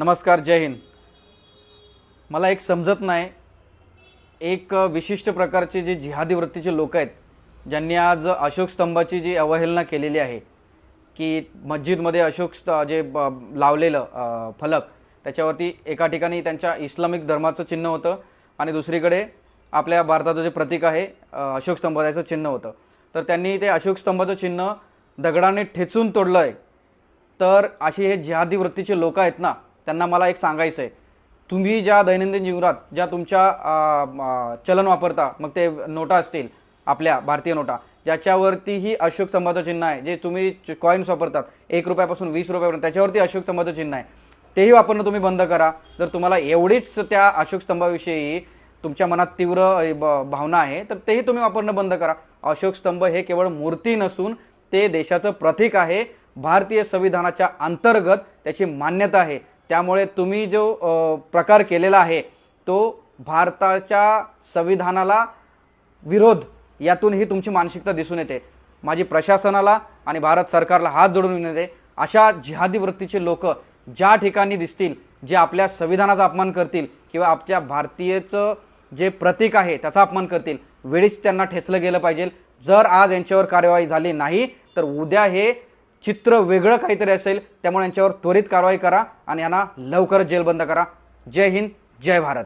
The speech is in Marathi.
नमस्कार जय हिंद. मला एक समजत नाही. एक विशिष्ट प्रकारचे जे जिहादी वृत्तीचे लोक आहेत ज्यांनी आज अशोक स्तंभाची जी अवहेलना केलेली आहे की मस्जिदमध्ये अशोक स्त जे ब लावलेलं फलक त्याच्यावरती एका ठिकाणी त्यांच्या इस्लामिक धर्माचं चिन्ह होतं आणि दुसरीकडे आपल्या भारताचं जे प्रतीक आहे अशोक स्तंभ त्याचं चिन्ह होतं. तर त्यांनी ते अशोक स्तंभाचं चिन्ह दगडाने ठेचून तोडलं आहे तर अशी हे जिहादी वृत्तीचे लोक आहेत ना त्यांना मला एक सांगायचं आहे तुम्ही ज्या दैनंदिन जीवनात ज्या तुमच्या चलन वापरता मग ते नोटा असतील आपल्या भारतीय नोटा ज्याच्यावरतीही अशोक स्तंभाचं चिन्ह आहे जे तुम्ही कॉईन्स वापरतात एक रुपयापासून वीस रुपयापर्यंत त्याच्यावरती अशोक स्तंभाचं चिन्ह आहे. तेही वापरणं तुम्ही बंद करा. जर तुम्हाला एवढीच त्या अशोक स्तंभाविषयी तुमच्या मनात तीव्र ब- भावना आहे तर तेही तुम्ही वापरणं बंद करा. अशोक स्तंभ हे केवळ मूर्ती नसून ते देशाचं प्रतीक आहे. भारतीय संविधानाच्या अंतर्गत त्याची मान्यता आहे. त्यामुळे तुम्ही जो प्रकार केलेला आहे तो भारताच्या संविधानाला विरोध यातून ही तुमची मानसिकता दिसून येते. माझी प्रशासनाला आणि भारत सरकारला हात जोडून येते अशा जिहादी वृत्तीचे लोक ज्या ठिकाणी दिसतील जे आपल्या संविधानाचा अपमान करतील किंवा आपल्या भारतीयचं जे प्रतीक आहे त्याचा अपमान करतील वेळीच त्यांना ठेचलं गेलं पाहिजे. जर आज यांच्यावर कार्यवाही झाली नाही तर उद्या हे चित्र वेगळं काहीतरी असेल त्यामुळे यांच्यावर त्वरित कारवाई करा आणि यांना लवकर जेलबंद करा. जय हिंद जय भारत.